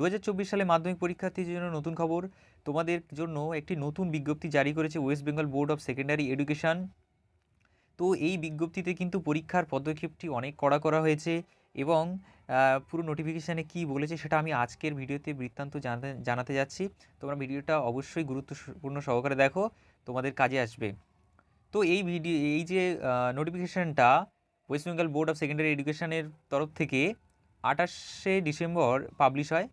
দু হাজার চব্বিশ সালে মাধ্যমিক পরীক্ষার্থীদের জন্য নতুন খবর। তোমাদের জন্য একটি নতুন বিজ্ঞপ্তি জারি করেছে West Bengal board of secondary education. তো এই বিজ্ঞপ্তিতে কিন্তু পরীক্ষার পদক্ষেপটি অনেক কড়া করা হয়েছে এবং পুরো নোটিফিকেশানে কি বলেছে সেটা আমি আজকের ভিডিওতে বৃত্তান্ত জানাতে জানাতে যাচ্ছি। তোমরা ভিডিওটা অবশ্যই গুরুত্বপূর্ণ সহকারে দেখো, তোমাদের কাজে আসবে। তো এই ভিডিও, এই যে নোটিফিকেশানটা West Bengal board of secondary এডুকেশানের তরফ থেকে আঠাশে ডিসেম্বর পাবলিশ হয়।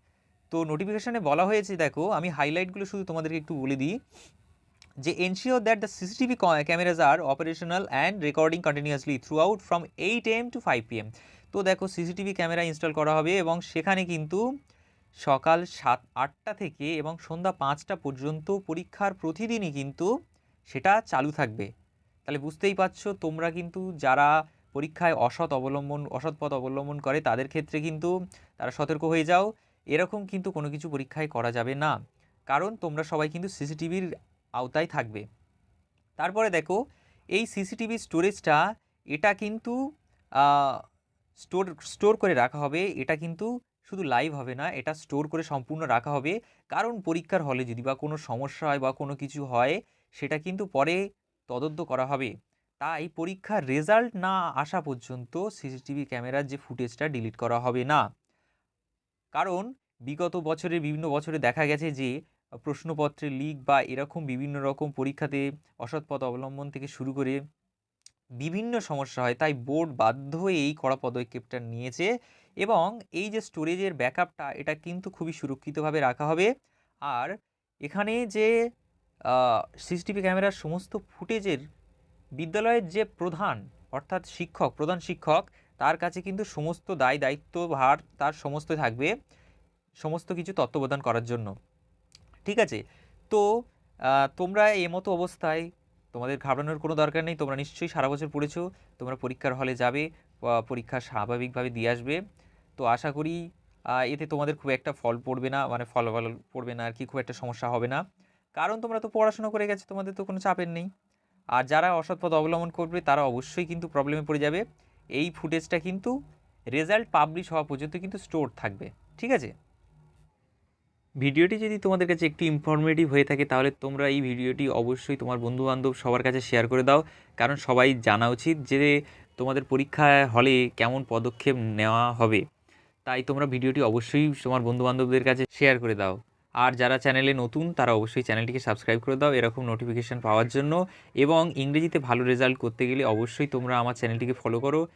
তো নোটিফিকেশানে বলা হয়েছে, দেখো, আমি হাইলাইটগুলো শুধু তোমাদেরকে একটু বলে দিই, যে ensure that the CCTV cameras are operational and recording continuously throughout from eight M to five P M তো দেখো সিসিটিভি ক্যামেরা ইনস্টল করা হবে এবং সেখানে কিন্তু সকাল সাত, আটটা থেকে এবং সন্ধ্যা পাঁচটা পর্যন্ত পরীক্ষার প্রতিদিনই কিন্তু সেটা চালু থাকবে। তাহলে বুঝতেই পারছ, তোমরা কিন্তু যারা পরীক্ষায় অসৎ অবলম্বন, অসৎ পথ অবলম্বন করে, তাদের ক্ষেত্রে কিন্তু তারা সতর্ক হয়ে যাও। এরকম কিন্তু কোনো কিছু পরীক্ষায় করা যাবে না। কারণ তোমরা সবাই কিন্তু সিসিটিভির আওতায় থাকবে। তারপরে দেখো, এই সিসিটিভি স্টোরেজটা, এটা কিন্তু স্টোর স্টোর করে রাখা হবে। এটা কিন্তু শুধু লাইভ হবে না, এটা স্টোর করে সম্পূর্ণ রাখা হবে। কারণ পরীক্ষার হলে যদি বা কোনো সমস্যা হয় বা কোনো কিছু হয়, সেটা কিন্তু পরে তদন্ত করা হবে। তাই পরীক্ষার রেজাল্ট না আসা পর্যন্ত সিসিটিভি ক্যামেরার যে ফুটেজটা ডিলিট করা হবে না। কারণ বিগত বছরে বিভিন্ন বছরে দেখা গেছে যে প্রশ্নপত্রে লিক বা এরকম বিভিন্ন রকম পরীক্ষাতে অসৎ পথ অবলম্বন থেকে শুরু করে বিভিন্ন সমস্যা হয়, তাই বোর্ড বাধ্য হয়ে এই কড়া পদক্ষেপটা নিয়েছে এবং এই যে স্টোরেজের ব্যাকআপটা, এটা কিন্তু খুবই সুরক্ষিতভাবে রাখা হবে। আর এখানে যে সিসিটিভি ক্যামেরার সমস্ত ফুটেজের বিদ্যালয়ের যে প্রধান, অর্থাৎ শিক্ষক, প্রধান শিক্ষক তার কাছে কিন্তু সমস্ত দায় দায়িত্ব ভার তার সমস্ত থাকবে সমস্ত কিছু তত্ত্বাবধান করার জন্য। ঠিক আছে? তো তোমরা এমতো অবস্থায় তোমাদের ঘাবড়ানোর কোনো দরকার নেই, তোমরা নিশ্চয়ই সারা বছর পড়েছো, তোমরা পরীক্ষার হলে যাবে পরীক্ষা স্বাভাবিকভাবে দিয়ে আসবে। তো আশা করি এতে তোমাদের খুব একটা ফল পড়বে না মানে ফল ফল পড়বে না, আর কি খুব একটা সমস্যা হবে না। কারণ তোমরা তো পড়াশোনা করে গেছো, তোমাদের তো কোনো চাপের নেই। আর যারা অসৎ পথ অবলম্বন করবে, তারা অবশ্যই কিন্তু প্রবলেমে পড়ে যাবে। এই ফুটেজটা কিন্তু রেজাল্ট পাবলিশ হওয়া পর্যন্ত কিন্তু স্টোর থাকবে, ঠিক আছে? ভিডিওটি যদি তোমাদের কাছে একটু ইনফরমেটিভ হয়ে থাকে, তাহলে তোমরা এই ভিডিওটি অবশ্যই তোমার বন্ধুবান্ধব সবার কাছে শেয়ার করে দাও। কারণ সবাই জানা উচিত যে তোমাদের পরীক্ষা হলে কেমন পদক্ষেপ নেওয়া হবে। তাই তোমরা ভিডিওটি অবশ্যই তোমার বন্ধুবান্ধবদের কাছে শেয়ার করে দাও। আর যারা চ্যানেলে নতুন, তারা অবশ্যই চ্যানেলটিকে সাবস্ক্রাইব করে দাও এরকম নোটিফিকেশান পাওয়ার জন্য। এবং ইংরেজিতে ভালো রেজাল্ট করতে গেলে অবশ্যই তোমরা আমার চ্যানেলটিকে ফলো করো।